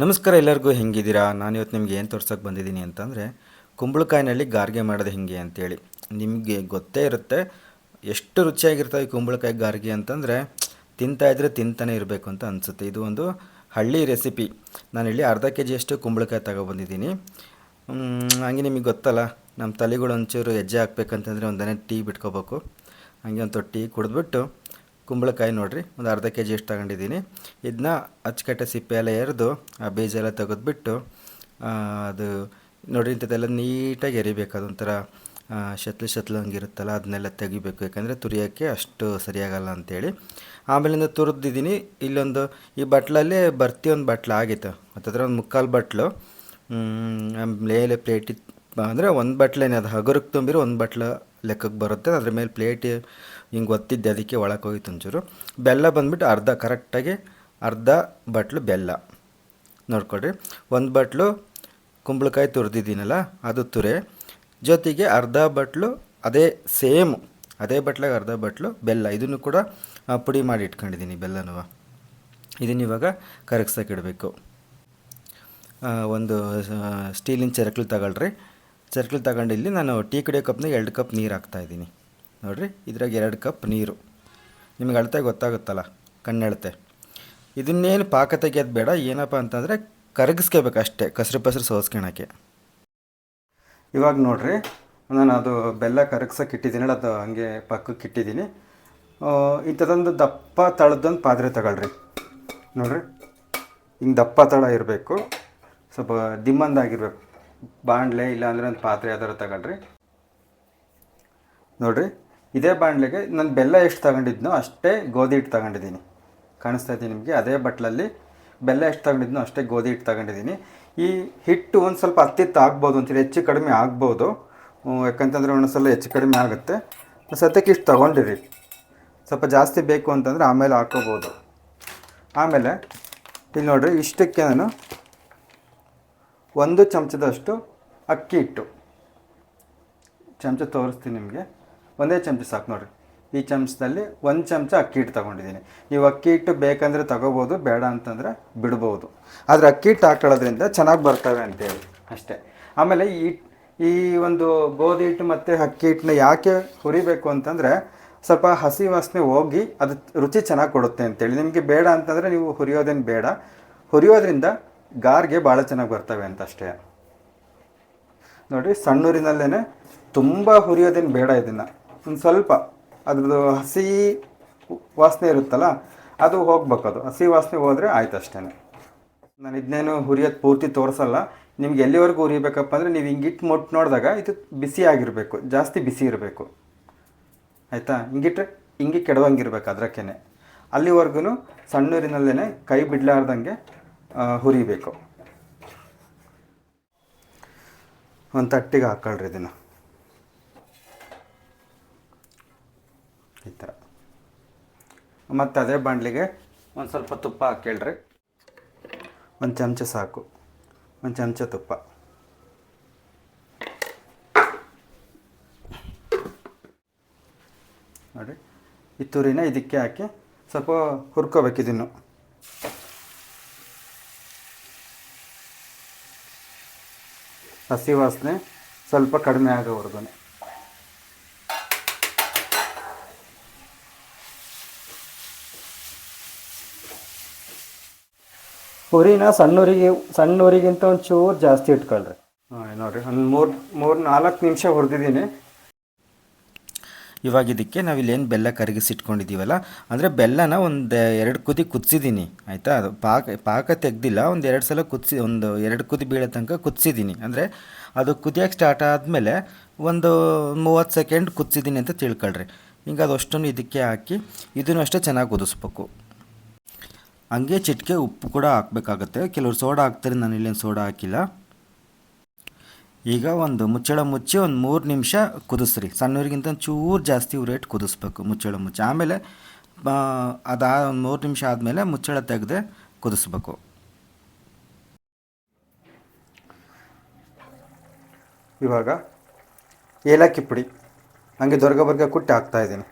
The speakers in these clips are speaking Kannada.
ನಮಸ್ಕಾರ ಎಲ್ಲರಿಗೂ ಹೆಂಗಿದ್ದೀರಾ? ನಾನು ಇವತ್ತು ನಿಮ್ಗೆ ಏನು ತೋರ್ಸೋಕೆ ಬಂದಿದ್ದೀನಿ ಅಂತಂದರೆ, ಕುಂಬಳಕಾಯಿನಲ್ಲಿ ಗಾರ್ಗೆ ಮಾಡೋದು ಹೇಗೆ ಅಂತೇಳಿ. ನಿಮಗೆ ಗೊತ್ತೇ ಇರುತ್ತೆ, ಎಷ್ಟು ರುಚಿಯಾಗಿರ್ತವೆ ಈ ಕುಂಬಳಕಾಯಿ ಗಾರ್ಗೆ ಅಂತಂದರೆ, ತಿಂತಾ ಇದ್ರೆ ತಿಂತಾನೆ ಇರಬೇಕು ಅಂತ ಅನಿಸುತ್ತೆ. ಇದು ಒಂದು ಹಳ್ಳಿ ರೆಸಿಪಿ. ನಾನು ನಾನಿಲ್ಲಿ ಅರ್ಧ ಕೆ ಜಿಯಷ್ಟು ಕುಂಬಳಕಾಯಿ ತಗೊಬಂದಿದ್ದೀನಿ. ಹಂಗೆ ನಿಮಗೆ ಗೊತ್ತಲ್ಲ, ನಮ್ಮ ತಲೆಗಳು ಒಂಚೂರು ಹೆಜ್ಜೆ ಹಾಕ್ಬೇಕಂತಂದರೆ ಒಂದನೇ ಟೀ ಬಿಟ್ಕೋಬೇಕು. ಹಂಗೆ ಒಂದು ಟೀ ಕುಡಿದ್ಬಿಟ್ಟು ಕುಂಬಳಕಾಯಿ ನೋಡಿರಿ, ಒಂದು ಅರ್ಧ ಕೆ ಜಿ ಎಷ್ಟು ತಗೊಂಡಿದ್ದೀನಿ. ಇದನ್ನ ಅಚ್ಚುಕಟ್ಟೆ ಸಿಪ್ಪೆ ಎಲ್ಲ ಎರೆದು, ಆ ಬೀಜ ಎಲ್ಲ ತೆಗೆದುಬಿಟ್ಟು ಅದು ನೋಡಿರಿ ಇಂಥದ್ದೆಲ್ಲ ನೀಟಾಗಿ ಎರಿಬೇಕು, ಅದೊಂಥರ ಶತ್ಲು ಶತ್ಲು ಹಂಗಿರುತ್ತಲ್ಲ ಅದನ್ನೆಲ್ಲ ತೆಗಿಬೇಕು. ಯಾಕಂದರೆ ತುರಿಯೋಕ್ಕೆ ಅಷ್ಟು ಸರಿಯಾಗಲ್ಲ ಅಂತೇಳಿ. ಆಮೇಲಿಂದ ತುರಿದಿದ್ದೀನಿ. ಇಲ್ಲೊಂದು, ಈ ಬಟ್ಲಲ್ಲೇ ಬರ್ತಿ ಒಂದು ಬಟ್ಲು ಆಗಿತ್ತು. ಹತ್ತತ್ರ ಒಂದು ಮುಕ್ಕಾಲು ಬಟ್ಲು. ಮೇಲೆ ಪ್ಲೇಟಿತ್ತು ಅಂದರೆ ಒಂದು ಬಟ್ಲೇನೆ, ಅದು ಹಗುರಕ್ಕೆ ತುಂಬಿರೋ ಒಂದು ಬಟ್ಲು ಲೆಕ್ಕಕ್ಕೆ ಬರುತ್ತೆ. ಅದ್ರ ಮೇಲೆ ಪ್ಲೇಟ್ ಹಿಂಗೆ ಒತ್ತಿದ್ದೆ, ಅದಕ್ಕೆ ಒಳಗೆ ಹೋಗಿತ್ತು ಒಂಚೂರು ಬೆಲ್ಲ ಬಂದ್ಬಿಟ್ಟು ಅರ್ಧ, ಕರೆಕ್ಟಾಗಿ ಅರ್ಧ ಬಟ್ಲು ಬೆಲ್ಲ. ನೋಡ್ಕೊಳ್ರಿ. ಒಂದು ಬಟ್ಲು ಕುಂಬಳಕಾಯಿ ತುರಿದಿದ್ದೀನಲ್ಲ, ಅದು ತುರೆ. ಜೊತೆಗೆ ಅರ್ಧ ಬಟ್ಲು ಅದೇ ಸೇಮ್, ಅದೇ ಬಟ್ಲಾಗ ಅರ್ಧ ಬಟ್ಲು ಬೆಲ್ಲ. ಇದನ್ನು ಕೂಡ ಪುಡಿ ಮಾಡಿ ಇಟ್ಕೊಂಡಿದ್ದೀನಿ ಬೆಲ್ಲನೂ. ಇದನ್ನ ಇವಾಗ ಕರಗ್ಸಕ್ಕೆ ಇಡಬೇಕು. ಒಂದು ಸ್ಟೀಲಿನ ಚರಕ್ಲು ತಗೊಳ್ರಿ. ಚರಕ್ಲು ತಗೊಂಡು ಇಲ್ಲಿ ನಾನು ಟೀ ಕುಡಿಯೋ ಕಪ್ನಾಗ ಎರಡು ಕಪ್ ನೀರು ಹಾಕ್ತಾಯಿದ್ದೀನಿ ನೋಡಿರಿ, ಇದ್ರಾಗ ಎರಡು ಕಪ್ ನೀರು. ನಿಮಗೆ ಅಳತೆ ಗೊತ್ತಾಗುತ್ತಲ್ಲ, ಕಣ್ಣೆಳತೆ. ಇದನ್ನೇನು ಪಾಕ ತೆಗಿಯೋದು ಬೇಡ, ಏನಪ್ಪ ಅಂತಂದರೆ ಕರಗಿಸ್ಕೋಬೇಕು ಅಷ್ಟೇ, ಕಸರು ಪಸರು ಸೋಸ್ಕೊಳಕ್ಕೆ. ಇವಾಗ ನೋಡಿರಿ, ನಾನು ಅದು ಬೆಲ್ಲ ಕರಗ್ಸೋಕೆ ಇಟ್ಟಿದ್ದೀನಲ್ಲ ಅದು ಹಂಗೆ ಪಕ್ಕಕ್ಕೆ ಇಟ್ಟಿದ್ದೀನಿ. ಇಂಥದ್ದೊಂದು ದಪ್ಪ ತಳದೊಂದು ಪಾತ್ರೆ ತಗೊಳ್ರಿ. ನೋಡಿರಿ, ಹಿಂಗೆ ದಪ್ಪ ತಳ ಇರಬೇಕು, ಸ್ವಲ್ಪ ದಿಮ್ಮಂದಾಗಿರ್ಬೇಕು ಬಾಣಲೆ ಇಲ್ಲಾಂದ್ರೆ ಒಂದು ಪಾತ್ರೆ ಯಾವ್ದಾರು ತಗೊಳ್ರಿ ನೋಡ್ರಿ, ಇದೇ ಬಾಣಲೆಗೆ ನಾನು ಬೆಲ್ಲ ಎಷ್ಟು ತಗೊಂಡಿದ್ನೋ ಅಷ್ಟೇ ಗೋಧಿ ಹಿಟ್ಟು ತಗೊಂಡಿದ್ದೀನಿ. ಕಾಣಿಸ್ತಾ ಇದ್ದೀನಿ ನಿಮಗೆ? ಅದೇ ಬಟ್ಲಲ್ಲಿ ಬೆಲ್ಲ ಎಷ್ಟು ತಗೊಂಡಿದ್ನೋ ಅಷ್ಟೇ ಗೋಧಿ ಹಿಟ್ಟು ತಗೊಂಡಿದ್ದೀನಿ. ಈ ಹಿಟ್ಟು ಒಂದು ಸ್ವಲ್ಪ ಹತ್ತಿತ್ತು ಆಗ್ಬೋದು ಅಂತೇಳಿ ಹೆಚ್ಚು ಕಡಿಮೆ ಆಗ್ಬೋದು. ಯಾಕಂತಂದ್ರೆ ಯಾಕಂತಂದರೆ ಒಂದೊಂದ್ಸಲ ಹೆಚ್ಚು ಕಡಿಮೆ ಆಗುತ್ತೆ. ಸದ್ಯಕ್ಕೆ ಇಷ್ಟು ತೊಗೊಂಡಿರಿ. ಸ್ವಲ್ಪ ಜಾಸ್ತಿ ಬೇಕು ಅಂತಂದರೆ ಆಮೇಲೆ ಹಾಕೋಬೋದು. ಆಮೇಲೆ, ಇಲ್ಲಿ ನೋಡಿರಿ, ಇಷ್ಟಕ್ಕೆ ನಾನು ಒಂದು ಚಮಚದಷ್ಟು ಅಕ್ಕಿ ಹಿಟ್ಟು. ಚಮಚ ತೋರಿಸ್ತೀನಿ ನಿಮಗೆ. ಒಂದೇ ಚಮಚ ಸಾಕು ನೋಡಿರಿ. ಈ ಚಮಚದಲ್ಲಿ ಒಂದು ಚಮಚ ಅಕ್ಕಿ ಹಿಟ್ಟು ತೊಗೊಂಡಿದ್ದೀನಿ. ನೀವು ಅಕ್ಕಿ ಹಿಟ್ಟು ಬೇಕಂದರೆ ತಗೋಬೋದು, ಬೇಡ ಅಂತಂದರೆ ಬಿಡ್ಬೋದು. ಆದರೆ ಅಕ್ಕಿ ಹಿಟ್ಟು ಹಾಕೊಳ್ಳೋದ್ರಿಂದ ಚೆನ್ನಾಗಿ ಬರ್ತವೆ ಅಂತೇಳಿ. ಅಷ್ಟೇ. ಆಮೇಲೆ ಈ ಈ ಒಂದು ಗೋಧಿ ಹಿಟ್ಟು ಮತ್ತು ಅಕ್ಕಿ ಹಿಟ್ಟನ್ನ ಯಾಕೆ ಹುರಿಬೇಕು ಅಂತಂದರೆ ಸ್ವಲ್ಪ ಹಸಿ ವಾಸನೆ ಹೋಗಿ ಅದು ರುಚಿ ಚೆನ್ನಾಗಿ ಕೊಡುತ್ತೆ ಅಂತೇಳಿ. ನಿಮಗೆ ಬೇಡ ಅಂತಂದರೆ ನೀವು ಹುರಿಯೋದೇನು ಬೇಡ. ಹುರಿಯೋದ್ರಿಂದ ಗಾರ್ಗೆ ಭಾಳ ಚೆನ್ನಾಗಿ ಬರ್ತವೆ ಅಂತ ಅಷ್ಟೇ ನೋಡಿ ಸಣ್ಣೂರಿನಲ್ಲೇ ತುಂಬ ಹುರಿಯೋದೇನು ಬೇಡ ಇದನ್ನು. ಒಂದು ಸ್ವಲ್ಪ ಅದ್ರದ್ದು ಹಸಿ ವಾಸನೆ ಇರುತ್ತಲ್ಲ, ಅದು ಹೋಗ್ಬೇಕು ಅದು ಹಸಿ ವಾಸನೆ ಹೋದರೆ ಆಯ್ತು ಅಷ್ಟೇ ನಾನು ಇದನ್ನೇನು ಹುರಿಯೋದು ಪೂರ್ತಿ ತೋರಿಸಲ್ಲ. ನಿಮ್ಗೆ ಎಲ್ಲಿವರೆಗೂ ಹುರಿಬೇಕಪ್ಪ ಅಂದರೆ ನೀವು ಹಿಂಗಿಟ್ಟು ಮುಟ್ಟು ನೋಡಿದಾಗ ಇದು ಬಿಸಿ ಆಗಿರಬೇಕು, ಜಾಸ್ತಿ ಬಿಸಿ ಇರಬೇಕು. ಆಯಿತಾ? ಹಿಂಗಿಟ್ರೆ ಹಿಂಗೆ ಕೆಡವಂಗಿರ್ಬೇಕು ಅದಕ್ಕೇ ಅಲ್ಲಿವರೆಗೂ ಸಣ್ಣೂರಿನಲ್ಲೇ ಕೈ ಬಿಡಲಾರ್ದಂಗೆ ಹುರಿಬೇಕು. ಒಂದು ತಟ್ಟಿಗೆ ಹಾಕ್ಕೊಳ್ರಿ ಇದನ್ನು. ಈ ಥರ ಮತ್ತು ಅದೇ ಬಾಂಡ್ಲಿಗೆ ಒಂದು ಸ್ವಲ್ಪ ತುಪ್ಪ ಹಾಕೇಳ್ರಿ. ಒಂದು ಚಮಚ ಸಾಕು. ಒಂದು ಚಮಚ ತುಪ್ಪ. ನೋಡಿ ಈ ತುರಿನ ಇದಕ್ಕೆ ಹಾಕಿ ಸ್ವಲ್ಪ ಹುರ್ಕೋಬೇಕು ಇದನ್ನು. ಹಸಿ ವಾಸನೆ ಸ್ವಲ್ಪ ಕಡಿಮೆ ಆಗೋವರೆಗೂ. ಹುರಿನ ಸಣ್ಣೂರಿಗೆ ಸಣ್ಣೂರಿಗಿಂತ ಒಂಚೂರು ಜಾಸ್ತಿ ಇಟ್ಕೊಳ್ರಿ. ಹಾಂ ನೋಡಿರಿ ಒಂದು ಮೂರು ಮೂರು ನಾಲ್ಕು ನಿಮಿಷ ಹುರಿದಿದ್ದೀನಿ. ಇವಾಗ ಇದಕ್ಕೆ ನಾವಿಲ್ಲಿ ಏನು ಬೆಲ್ಲ ಕರಗಿಸಿಟ್ಕೊಂಡಿದ್ದೀವಲ್ಲ ಅಂದರೆ ಬೆಲ್ಲನ ಒಂದು ಎರಡು ಕುದಿ ಕುದಿಸಿದ್ದೀನಿ ಆಯಿತಾ? ಅದು ಪಾಕ ಪಾಕ ತೆಗ್ದಿಲ್ಲ, ಒಂದು ಎರಡು ಸಲ ಕುದಿಸಿ, ಒಂದು ಎರಡು ಕುದಿ ಬೀಳೋ ತನಕ ಕುದಿಸಿದ್ದೀನಿ ಅಂದರೆ ಅದು ಕುದಿಯೋಕ್ಕೆ ಸ್ಟಾರ್ಟ್ ಆದಮೇಲೆ ಒಂದು ಮೂವತ್ತು ಸೆಕೆಂಡ್ ಕುದಿಸಿದ್ದೀನಿ ಅಂತ ತಿಳ್ಕೊಳ್ರಿ. ಹಿಂಗೆ ಅದು ಅಷ್ಟನ್ನು ಇದಕ್ಕೆ ಹಾಕಿ, ಇದನ್ನು ಅಷ್ಟೇ ಚೆನ್ನಾಗಿ ಕುದಿಸ್ಬೇಕು ಹಂಗೆ ಚಿಟಿಕೆ ಉಪ್ಪು ಕೂಡ ಹಾಕಬೇಕಾಗತ್ತೆ. ಕೆಲವರು ಸೋಡಾ ಹಾಕ್ತಾರೆ ನಾನು ಇಲ್ಲೇನು ಸೋಡಾ ಹಾಕಿಲ್ಲ. ಈಗ ಒಂದು ಮುಚ್ಚಳ ಮುಚ್ಚಿ ಒಂದು ಮೂರು ನಿಮಿಷ ಕುದಿಸ್ರಿ. ಸಣ್ಣವ್ರಿಗಿಂತ ಚೂರು ಜಾಸ್ತಿ ರೇಟ್ ಕುದಿಸ್ಬೇಕು ಮುಚ್ಚಳ ಮುಚ್ಚಿ. ಆಮೇಲೆ ಅದಾ ಒಂದು ಮೂರು ನಿಮಿಷ ಆದಮೇಲೆ ಮುಚ್ಚಳ ತೆಗೆದು ಕುದಿಸ್ಬೇಕು. ಇವಾಗ ಏಲಕ್ಕಿ ಪುಡಿ. ಹಂಗೆ ದೊರಗಬರ್ಗ ಕುಟ್ಟಿ ಹಾಕ್ತಾ ಇದ್ದೀನಿ.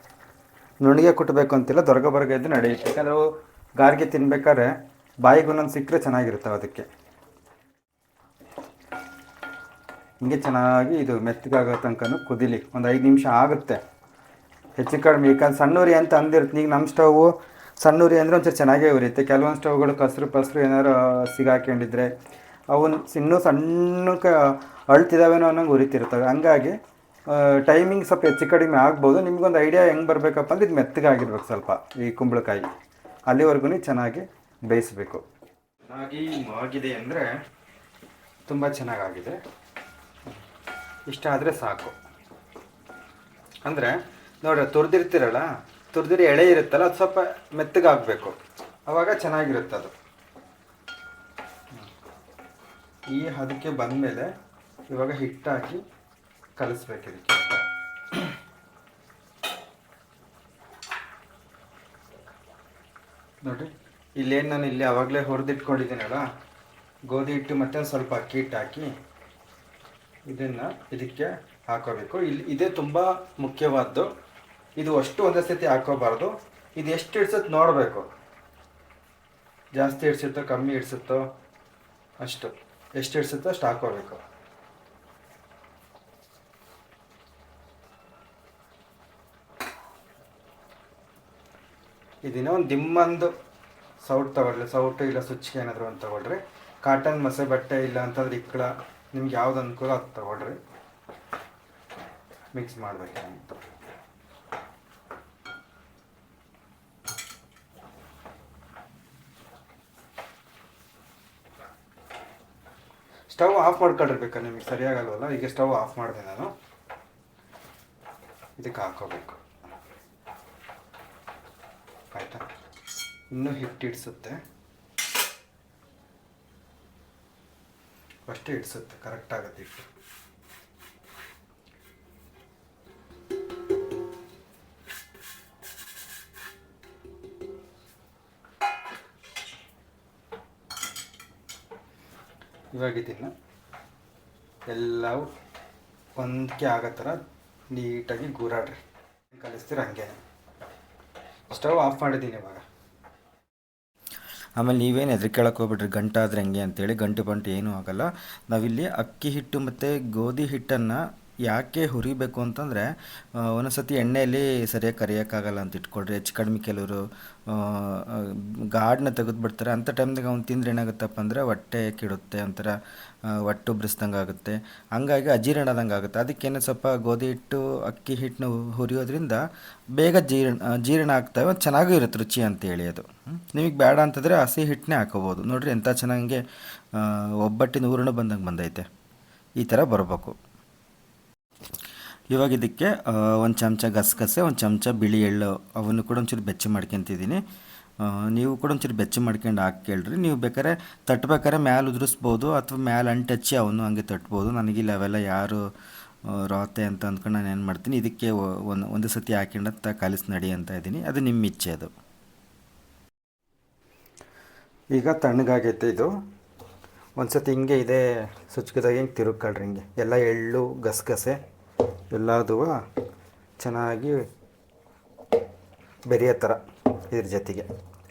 ನುಣಿಗೆ ಕುಟ್ಟಬೇಕು ಅಂತಿಲ್ಲ, ದೊರಗಬರ್ಗ ಇದ್ದು ನಡೆಯುತ್ತೆ ಯಾಕಂದರೆ ಅವು ಗಾರ್ಗೆ ತಿನ್ಬೇಕಾದ್ರೆ ಬಾಯಿಗೆ ಒಂದೊಂದು ಸಿಕ್ಕರೆ ಚೆನ್ನಾಗಿರುತ್ತೆ ಅದಕ್ಕೆ. ಹಿಂಗೆ ಚೆನ್ನಾಗಿ ಇದು ಮೆತ್ತಗಾಗೋ ತನಕನೂ ಕುದಿಲಿ. ಒಂದು ಐದು ನಿಮಿಷ ಆಗುತ್ತೆ. ಹೆಚ್ಚು ಕಡಿಮೆ ಯಾಕಂದ್ರೆ ಸಣ್ಣೂರಿ ಅಂತ ಅಂದಿರುತ್ತೆ ಈಗ ನಮ್ಮ ಸ್ಟೌವು ಸಣ್ಣೂರಿ ಅಂದರೆ ಒಂಚೂರು ಚೆನ್ನಾಗೇ ಉರಿಯುತ್ತೆ. ಕೆಲವೊಂದು ಸ್ಟವ್ಗಳು ಕಸರು ಪಸರು ಏನಾರು ಸಿಗಾಕೊಂಡಿದ್ರೆ ಅವನ್ ಇನ್ನೂ ಸಣ್ಣಕ್ಕೆ ಅಳ್ತಿದಾವೇನೋ ಅನ್ನೋಂಗೆ ಉರಿತಿರ್ತವೆ ಹಂಗಾಗಿ ಟೈಮಿಂಗ್ ಸ್ವಲ್ಪ ಹೆಚ್ಚು ಕಡಿಮೆ ಆಗ್ಬೋದು. ನಿಮಗೊಂದು ಐಡಿಯಾ ಹೆಂಗೆ ಬರಬೇಕಪ್ಪ ಅಂದ್ರೆ ಇದು ಮೆತ್ತಗಾಗಿರ್ಬೇಕು ಸ್ವಲ್ಪ ಈ ಕುಂಬಳಕಾಯಿ. ಅಲ್ಲಿವರೆಗೂ ಚೆನ್ನಾಗಿ ಬೇಯಿಸಬೇಕು. ಚೆನ್ನಾಗಿ ಆಗಿದೆ ಅಂದರೆ ತುಂಬ ಚೆನ್ನಾಗಾಗಿದೆ. ಇಷ್ಟ ಆದರೆ ಸಾಕು. ಅಂದರೆ ನೋಡ್ರಿ, ತುರಿದಿರ್ತೀರಲ್ಲ, ತುರಿದಿರಿ ಎಳೆ ಇರುತ್ತಲ್ಲ, ಅದು ಸ್ವಲ್ಪ ಮೆತ್ತಗಾಗಬೇಕು. ಆವಾಗ ಚೆನ್ನಾಗಿರುತ್ತೆ ಅದು. ಈ ಹದಕ್ಕೆ ಬಂದಮೇಲೆ ಇವಾಗ ಹಿಟ್ಟು ಹಾಕಿ ಕಲಿಸ್ಬೇಕು ಇದಕ್ಕೆ. ನೋಡಿರಿ, ಇಲ್ಲೇನು ನಾನು ಇಲ್ಲಿ ಆವಾಗಲೇ ಹುರಿದಿಟ್ಕೊಂಡಿದ್ದೀನಲ್ಲ, ಗೋಧಿ ಹಿಟ್ಟು ಮತ್ತೆ ಸ್ವಲ್ಪ ಅಕ್ಕಿ ಹಿಟ್ಟು ಹಾಕಿ ಇದನ್ನು ಇದಕ್ಕೆ ಹಾಕೋಬೇಕು. ಇಲ್ಲಿ ಇದೇ ತುಂಬ ಮುಖ್ಯವಾದ್ದು. ಇದು ಅಷ್ಟು ಒಂದೇ ಸತಿ ಹಾಕೋಬಾರ್ದು. ಇದು ಎಷ್ಟು ಇಡ್ಸುತ್ತೆ ನೋಡಬೇಕು. ಜಾಸ್ತಿ ಇಡ್ಸುತ್ತೋ, ಕಮ್ಮಿ ಇಡ್ಸುತ್ತೋ, ಅಷ್ಟು. ಎಷ್ಟು ಇಡ್ಸುತ್ತೋ ಅಷ್ಟು ಹಾಕೋಬೇಕು. ಇದನ್ನ ಒಂದು ದಿಮ್ಮಂದು ಸೌಟ್ ತಗೊಳ್ಳಿ. ಸೌಟು ಇಲ್ಲ ಸುಚ್ಚಿಗೆ ಏನಾದರೂ ಒಂದು ತಗೊಳ್ರಿ. ಕಾಟನ್ ಮಸೆ ಬಟ್ಟೆ ಇಲ್ಲ ಅಂತಂದ್ರೆ ಇಕ್ಕಳ ನಿಮ್ಗೆ ಯಾವ್ದು ಅನುಕೂಲ ಅದು ತಗೊಳ್ರಿ. ಮಿಕ್ಸ್ ಮಾಡಬೇಕು ಸ್ಟವ್ ಆಫ್ ಮಾಡ್ಕೊಳ್ರಿ ಬೇಕಾ ನಿಮಗೆ? ಸರಿಯಾಗಲ್ವಲ್ಲ? ಈಗ ಸ್ಟವ್ ಆಫ್ ಮಾಡಿದೆ ನಾನು. ಇದಕ್ಕೆ ಹಾಕೋಬೇಕು. ಆಯಿತಾ? ಇನ್ನೂ ಹಿಟ್ಟು ಇಡ್ಸುತ್ತೆ ಅಷ್ಟೇ ಇಡ್ಸುತ್ತೆ ಕರೆಕ್ಟ್ ಆಗುತ್ತೆ ಹಿಟ್ಟು ಇವಾಗ ಇದನ್ನು ಎಲ್ಲವೂ ಒಂದಕ್ಕೆ ಆಗೋ ಥರ ನೀಟಾಗಿ ಗೂರಾಡ್ರಿ. ಕಲಿಸ್ತೀರ ಹಂಗೆ ಸ್ಟವ್ ಆಫ್ ಮಾಡಿದ್ದೀನಿ ಇವಾಗ. ಆಮೇಲೆ ನೀವೇನು ಹೆದರ್ಕೊಳ್ಳೋಕೆ ಹೋಗ್ಬಿಟ್ರಿ, ಗಂಟು ಆದರೆ ಹೆಂಗೆ ಅಂತೇಳಿ ಗಂಟು ಬಂಟು ಏನೂ ಆಗಲ್ಲ. ನಾವಿಲ್ಲಿ ಅಕ್ಕಿ ಹಿಟ್ಟು ಮತ್ತು ಗೋಧಿ ಹಿಟ್ಟನ್ನು ಯಾಕೆ ಹುರಿಬೇಕು ಅಂತಂದರೆ ಒಂದೊಂದ್ಸತಿ ಎಣ್ಣೆಯಲ್ಲಿ ಸರಿಯಾಗಿ ಕರಿಯೋಕ್ಕಾಗಲ್ಲ ಅಂತ ಇಟ್ಕೊಳ್ರಿ. ಹೆಚ್ಚು ಕಡಿಮೆ ಕೆಲವರು ಗಾಡನ್ನ ತೆಗೆದುಬಿಡ್ತಾರೆ. ಅಂಥ ಟೈಮ್ದಾಗ ಅವ್ನು ತಿಂದ್ರೆ ಏನಾಗುತ್ತಪ್ಪ ಅಂದರೆ, ಹೊಟ್ಟೆ ಕೆಡುತ್ತೆ ಒಂಥರ. ಆ, ಹೊಟ್ಟೆ ಉಬ್ರಿಸ್ದಂಗೆ ಆಗುತ್ತೆ ಹಂಗಾಗಿ ಅಜೀರ್ಣ ಆದಂಗೆ ಆಗುತ್ತೆ ಅದಕ್ಕೇನು ಸ್ವಲ್ಪ ಗೋಧಿ ಹಿಟ್ಟು ಅಕ್ಕಿ ಹಿಟ್ಟನ್ನು ಹುರಿಯೋದ್ರಿಂದ ಬೇಗ ಜೀರ್ಣ ಜೀರ್ಣ ಆಗ್ತವೆ ಚೆನ್ನಾಗೂ ಇರುತ್ತೆ ರುಚಿ ಅಂತೇಳಿ ಅದು. ನಿಮಗೆ ಬೇಡ ಅಂತಂದರೆ ಹಸಿ ಹಿಟ್ಟನ್ನೇ ಹಾಕೋಬೋದು. ನೋಡಿರಿ ಎಂಥ ಚೆನ್ನಾಗಿ ಒಬ್ಬಟ್ಟಿನ ಹೂರಣ ಬಂದಂಗೆ ಬಂದೈತೆ. ಈ ಥರ ಬರಬೇಕು. ಇವಾಗ ಇದಕ್ಕೆ ಒಂದು ಚಮಚ ಗಸಗಸೆ ಒಂದು ಚಮಚ ಬಿಳಿ ಎಳ್ಳು ಅವನ್ನು ಕೂಡ ಒಂಚೂರು ಬೆಚ್ಚ ಮಾಡ್ಕೊತಿದ್ದೀನಿ. ನೀವು ಕೂಡ ಒಂಚೂರು ಬೆಚ್ಚ ಮಾಡ್ಕೊಂಡು ಹಾಕಿ ಕೇಳ್ರಿ. ನೀವು ಬೇಕಾದ್ರೆ ತಟ್ಬೇಕಾದ್ರೆ ಮ್ಯಾಲೆ ಉದುರಿಸ್ಬೋದು ಅಥವಾ ಮ್ಯಾಲೆ ಅಂಟಚ್ಚಿ ಅವನು ಹಂಗೆ ತಟ್ಬೋದು. ನನಗಿಲ್ಲ ಅವೆಲ್ಲ ಯಾರು ರೋತೆ ಅಂತ ಅಂದ್ಕೊಂಡು ನಾನು ಏನು ಮಾಡ್ತೀನಿ, ಇದಕ್ಕೆ ಒಂದು ಒಂದು ಸತಿ ಹಾಕೊಂಡು ಅಂತ ಕಲಿಸಿ ನಡಿ ಅಂತ ಇದ್ದೀನಿ. ಅದು ನಿಮ್ಮ ಇಚ್ಛೆ ಅದು. ಈಗ ತಣ್ಣಗಾಗೈತೆ ಇದು. ಒಂದು ಸತಿ ಹಿಂಗೆ ಇದೆ ಸುಚ್ಕದಾಗ ಹಿಂಗೆ ತಿರುಗ್ಕೊಳ್ರಿ ಹಿಂಗೆ. ಎಲ್ಲ ಎಳ್ಳು, ಗಸಗಸೆ ಎಲ್ಲದೂ ಚೆನ್ನಾಗಿ ಬೆರೆಯೋ ಥರ. ಇದ್ರ ಜೊತೆಗೆ.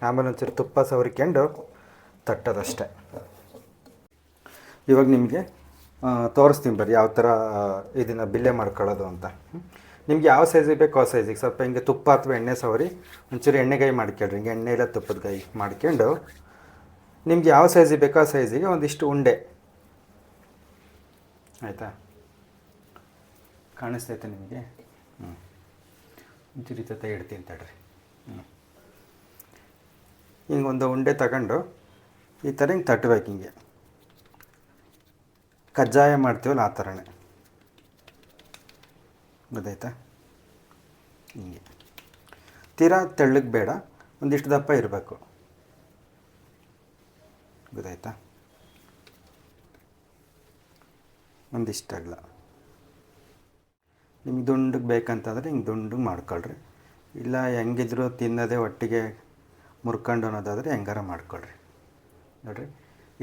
ಆಮೇಲೆ ಒಂಚೂರು ತುಪ್ಪ ಸವರಿಕೊಂಡು ತಟ್ಟೋದಷ್ಟೆ. ಇವಾಗ ನಿಮಗೆ ತೋರಿಸ್ತೀನಿ ಬರ್ರಿ ಯಾವ ಥರ ಇದನ್ನು ಬಿಲ್ಲೆ ಮಾಡ್ಕೊಳ್ಳೋದು ಅಂತ. ನಿಮ್ಗೆ ಯಾವ ಸೈಜಿಗೆ ಬೇಕೋ ಆ ಸೈಜಿಗೆ ಸ್ವಲ್ಪ ಹಿಂಗೆ ತುಪ್ಪ ಅಥವಾ ಎಣ್ಣೆ ಸವರಿ, ಒಂಚೂರು ಎಣ್ಣೆಗಾಯಿ ಮಾಡ್ಕೊಳ್ರಿ. ಹಿಂಗೆ ಎಣ್ಣೆ ಇಲ್ಲ ತುಪ್ಪದ ಗಾಯಿ ಮಾಡ್ಕೊಂಡು. ನಿಮ್ಗೆ ಯಾವ ಸೈಜಿಗೆ ಬೇಕೋ ಆ ಸೈಜಿಗೆ ಒಂದಿಷ್ಟು ಉಂಡೆ. ಆಯಿತಾ? ಕಾಣಿಸ್ತೈತೆ ನಿಮಗೆ? ಹ್ಞೂ ಒಂಚೂರು ಜೊತೆ ಇಡ್ತೀನಿ ತಡ್ರಿ. ಹಿಂಗೆ ಒಂದು ಉಂಡೆ ತಗೊಂಡು ಈ ಥರ ಹಿಂಗೆ ತಟ್ಟಬೇಕು ಹಿಂಗೆ. ಕಜ್ಜಾಯ ಮಾಡ್ತೀವಲ್ಲ ಆ ಥರನೇ. ಗೊತ್ತಾಯ್ತಾ? ಹಿಂಗೆ. ತೀರಾ ತೆಳ್ಳಗೆ ಬೇಡ, ಒಂದಿಷ್ಟು ದಪ್ಪ ಇರಬೇಕು. ಗೊತ್ತಾಯ್ತಾ? ಒಂದಿಷ್ಟು ಅಗಲ ನಿಮ್ಗೆ ದುಂಡಗೆ ಬೇಕಂತಂದರೆ ಹಿಂಗೆ ದುಂಡಗೆ ಮಾಡ್ಕೊಳ್ರಿ. ಇಲ್ಲ ಹೆಂಗಿದ್ರು ತಿನ್ನೋದೇ ಒಟ್ಟಿಗೆ ಮುರ್ಕೊಂಡು ಅನ್ನೋದಾದರೆ ಹೆಂಗಾರ ಮಾಡ್ಕೊಳ್ರಿ. ನೋಡಿರಿ,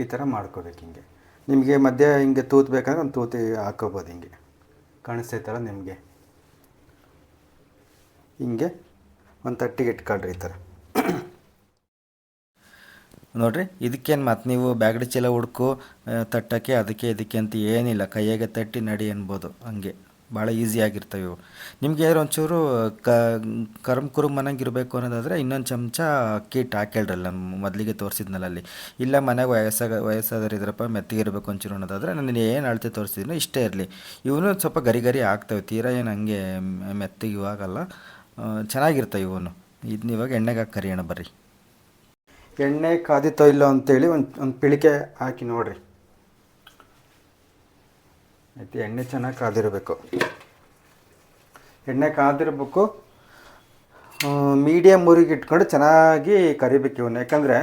ಈ ಥರ ಮಾಡ್ಕೋಬೇಕು ಹಿಂಗೆ. ನಿಮಗೆ ಮಧ್ಯ ಹಿಂಗೆ ತೂತ್ ಬೇಕಂದ್ರೆ ಒಂದು ತೂತಿ ಹಾಕೋಬೋದು ಹಿಂಗೆ. ಕಾಣಿಸ್ತೈತಲ್ಲ ನಿಮಗೆ. ಹಿಂಗೆ ಒಂದು ತಟ್ಟಿಗೆ ಇಟ್ಕೊಳ್ರಿ ಈ ಥರ. ನೋಡಿರಿ, ಇದಕ್ಕೇನು ಮತ್ತು ನೀವು ಬ್ಯಾಗಡಿ ಚೀಲ ಹುಡ್ಕು ತಟ್ಟಕ್ಕೆ, ಅದಕ್ಕೆ, ಇದಕ್ಕೆ ಅಂತ ಏನಿಲ್ಲ. ಕೈಯಾಗೆ ತಟ್ಟಿ ನಡಿ ಅನ್ಬೋದು, ಹಂಗೆ. ಭಾಳ ಈಸಿಯಾಗಿರ್ತವೆ ಇವು. ನಿಮ್ಗೆ ಒಂಚೂರು ಕ, ಕರ್ಮ್ ಕುರುಮ್ ಇರಬೇಕು ಅನ್ನೋದಾದರೆ ಇನ್ನೊಂದು ಚಮಚ ಅಕ್ಕಿ ಹಾಕ್ಯಾಳ್ರಲ್ಲ ಮೊದಲಿಗೆ ತೋರಿಸಿದ್ನಲ್ಲ ಅಲ್ಲಿ. ಇಲ್ಲ ಮನೆಗೆ ವಯಸ್ಸಾಗ, ವಯಸ್ಸಾದವ್ರು ಇದ್ರಪ್ಪ ಮೆತ್ತಗೆ ಇರಬೇಕು ಒಂಚೂರು ಅನ್ನೋದಾದರೆ ನಾನು ಏನು ಅಳತೆ ತೋರಿಸಿದ್ನೋ ಇಷ್ಟೇ ಇರಲಿ. ಇವನು ಸ್ವಲ್ಪ ಗರಿ ಗರಿ ಆಗ್ತವೆ, ತೀರಾ ಏನು ಹಂಗೆ ಮೆತ್ತಿಗೆ ಇವಾಗಲ್ಲ ಚೆನ್ನಾಗಿರ್ತವೆ ಇವನು. ಇದನ್ನ ಇವಾಗ ಎಣ್ಣೆಗೆ ಹಾಕಿ ಕರಿಯೋಣ ಬರ್ರಿ. ಎಣ್ಣೆ ಕಾದಿತ್ತೋ ಇಲ್ಲೋ ಅಂತೇಳಿ ಒಂದು ಒಂದು ಪಿಳಿಕೆ ಹಾಕಿ ನೋಡ್ರಿ. ಆಯ್ತು, ಎಣ್ಣೆ ಚೆನ್ನಾಗಿ ಕಾದಿರಬೇಕು. ಎಣ್ಣೆ ಕಾದಿರಬೇಕು ಮೀಡಿಯಮ್ ಊರಿಗೆ ಇಟ್ಕೊಂಡು ಚೆನ್ನಾಗಿ ಕರಿಬೇಕು ಇವನ್ನ. ಯಾಕಂದರೆ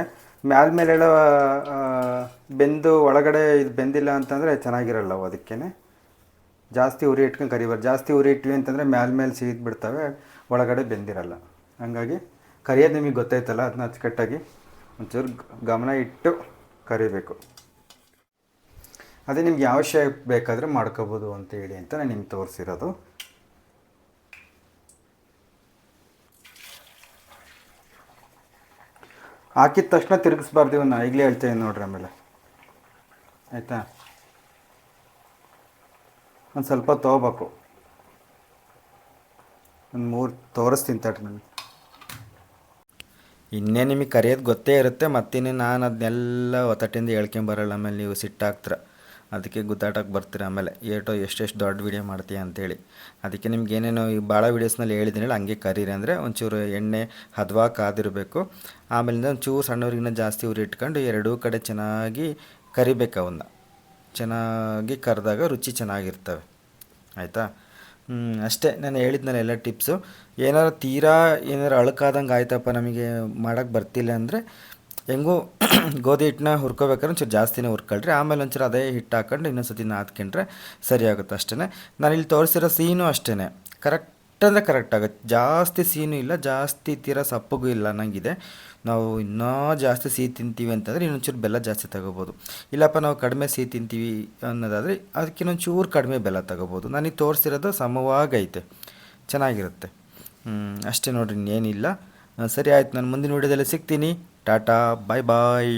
ಮ್ಯಾಲ ಮೇಲೆ ಬೆಂದು ಒಳಗಡೆ ಇದು ಬೆಂದಿಲ್ಲ ಅಂತಂದರೆ ಚೆನ್ನಾಗಿರಲ್ಲ ಅವು ಅದಕ್ಕೇ ಜಾಸ್ತಿ ಉರಿ ಇಟ್ಕೊಂಡು ಕರಿಬಾರ್ದು. ಜಾಸ್ತಿ ಉರಿ ಇಟ್ವಿ ಅಂತಂದರೆ ಮ್ಯಾಲ ಮೇಲೆ ಸೀದ್ ಬಿಡ್ತವೆ, ಒಳಗಡೆ ಬೆಂದಿರಲ್ಲ. ಹಾಗಾಗಿ ಕರಿಯೋದು ನಿಮಗೆ ಗೊತ್ತಾಯ್ತಲ್ಲ ಅದನ್ನ ಅಚ್ಚುಕಟ್ಟಾಗಿ ಒಂಚೂರು ಗಮನ ಇಟ್ಟು ಕರಿಬೇಕು. ಅದೇ ನಿಮ್ಗೆ ಯಾವ ಶೇಪ್ ಬೇಕಾದರೆ ಮಾಡ್ಕೋಬೋದು ಅಂತೇಳಿ ಅಂತ ನಾನು ನಿಮ್ಗೆ ತೋರಿಸಿರೋದು. ಹಾಕಿದ ತಕ್ಷಣ ತಿರುಗಿಸ್ಬಾರ್ದು ಇವನ್ನ. ಈಗಲೇ ಹೇಳ್ತೇನೆ ನೋಡ್ರಿ ಆಮೇಲೆ. ಆಯಿತಾ? ಒಂದು ಸ್ವಲ್ಪ ತೊಗೋಬೇಕು. ಒಂದು ಮೂರು ತೋರಿಸ್ತೀನಿ ತಡ್ರಿ ನಾನು ಇನ್ನೇ ನಿಮಗೆ ಕರೆಯೋದು ಗೊತ್ತೇ ಇರುತ್ತೆ, ಮತ್ತಿನ್ನೇ ನಾನು ಅದನ್ನೆಲ್ಲ ಒತ್ತಟ್ಟಿಂದ ಹೇಳ್ಕೊಂಬರಲ್ಲ ಆಮೇಲೆ ನೀವು ಸಿಟ್ಟಾಗ್ತೀರ. ಅದಕ್ಕೆ ಗುದ್ದಾಟಕ್ಕೆ ಬರ್ತೀರ. ಆಮೇಲೆ, ಏಟೋ, ಎಷ್ಟೆಷ್ಟು ದೊಡ್ಡ ವೀಡಿಯೋ ಮಾಡ್ತೀಯ ಅಂತೇಳಿ. ಅದಕ್ಕೆ ನಿಮ್ಗೆ ಏನೇನೋ ಈ ಭಾಳ ವೀಡಿಯೋಸ್ನಲ್ಲಿ ಹೇಳಿದ್ದೀನಲ್ಲ, ಹಂಗೆ ಕರೀರಿ ಅಂದರೆ ಒಂಚೂರು ಎಣ್ಣೆ ಹದವಾಗಿ ಕಾದಿರಬೇಕು ಆಮೇಲಿಂದ ಒಂಚೂರು ಸಣ್ಣವ್ರಿಗಿನ್ನ ಜಾಸ್ತಿ ಉರಿ ಇಟ್ಕೊಂಡು ಎರಡೂ ಕಡೆ ಚೆನ್ನಾಗಿ ಕರಿಬೇಕು ಅವನ್ನ. ಚೆನ್ನಾಗಿ ಕರೆದಾಗ ರುಚಿ ಚೆನ್ನಾಗಿರ್ತವೆ. ಆಯಿತಾ? ಅಷ್ಟೇ. ನಾನು ಹೇಳಿದ್ನಲ್ಲ ಎಲ್ಲ ಟಿಪ್ಸು. ಏನಾರು ತೀರಾ ಏನಾರು ಅಳುಕಾದಂಗೆ ಆಯ್ತಪ್ಪ ನಮಗೆ ಮಾಡೋಕ್ಕೆ ಬರ್ತಿಲ್ಲ ಅಂದರೆ ಹೆಂಗೂ ಗೋಧಿ ಹಿಟ್ಟನ್ನ ಹುರ್ಕೋಬೇಕಾದ್ರೆ ಒಂಚೂರು ಜಾಸ್ತಿನೇ ಹುರ್ಕೊಳ್ರಿ. ಆಮೇಲೆ ಒಂಚೂರು ಅದೇ ಹಿಟ್ಟು ಹಾಕೊಂಡು ಇನ್ನೊಂದು ಸತಿ ನಾದ್ಕೊಂಡ್ರೆ ಸರಿ ಆಗುತ್ತೆ ಅಷ್ಟೇ ನಾನು ಇಲ್ಲಿ ತೋರಿಸಿರೋ ಸೀನು ಅಷ್ಟೇ ಕರೆಕ್ಟ್ ಅಂದರೆ ಕರೆಕ್ಟ್ ಆಗುತ್ತೆ. ಜಾಸ್ತಿ ಸೀನು ಇಲ್ಲ, ಜಾಸ್ತಿ ತೀರ ಸಪ್ಪಗೂ ಇಲ್ಲ ನನಗಿದೆ ನಾವು ಇನ್ನೂ ಜಾಸ್ತಿ ಸಿಹಿ ತಿಂತೀವಿ ಅಂತಂದರೆ ಇನ್ನೊಂಚೂರು ಬೆಲ್ಲ ಜಾಸ್ತಿ ತಗೋಬೋದು. ಇಲ್ಲಪ್ಪ, ನಾವು ಕಡಿಮೆ ಸಿಹಿ ತಿಂತೀವಿ ಅನ್ನೋದಾದರೆ ಅದಕ್ಕೆ ಇನ್ನೊಂಚೂರು ಕಡಿಮೆ ಬೆಲ್ಲ ತಗೋಬೋದು. ನನಗೆ ತೋರಿಸಿರೋದು ಸಮವಾಗೈತೆ. ಚೆನ್ನಾಗಿರುತ್ತೆ. ಅಷ್ಟೇ ನೋಡ್ರಿ, ಇನ್ನೇನಿಲ್ಲ. ಸರಿ ಆಯಿತು, ನಾನು ಮುಂದಿನ ವಿಡಿಯೋದಲ್ಲಿ ಸಿಗ್ತೀನಿ. Tata bye bye